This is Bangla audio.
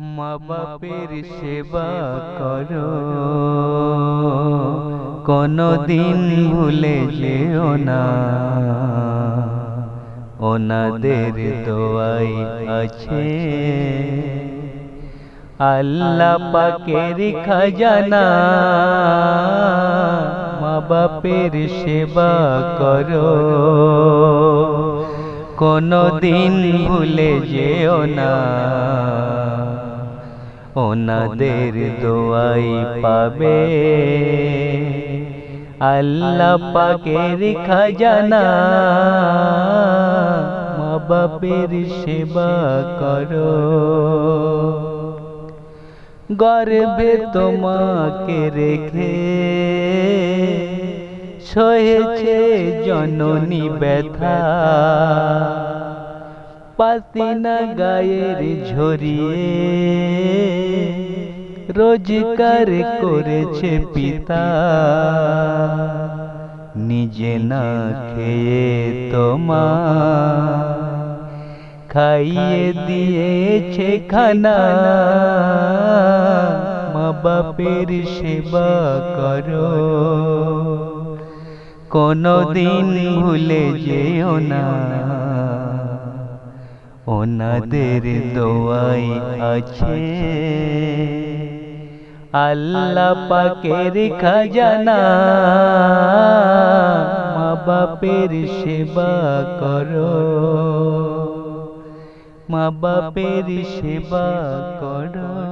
মা বাপের সেবা করো। কোনদিন ভুলে যেও না। ওনাদের দোয়াই আছে। আল্লাহ পাকের খাজানা। মা বাপের সেবা করো। কোনদিন ভুলে যেও না। ওনাদের দোয়াই পাবে। আল্লাহ পাকের খাজানা মা বাপের সেবা করো। গর্বে তোমাকে রেখে সহেছে জননী ব্যথা। পাতিনা গায়ের ঝরিয়ে রোজগার করেছে পিতা। নিজে না খেয়ে তোমা খাইয়ে দিয়েছে খানা। মা বাপের সেবা করো। কোনো দিন ভুলে যেও না। ওনাদের দোয়াই আছে আল্লাহ পাকের খাজানা মা বাপের সেবা করো মা বাপের সেবা করো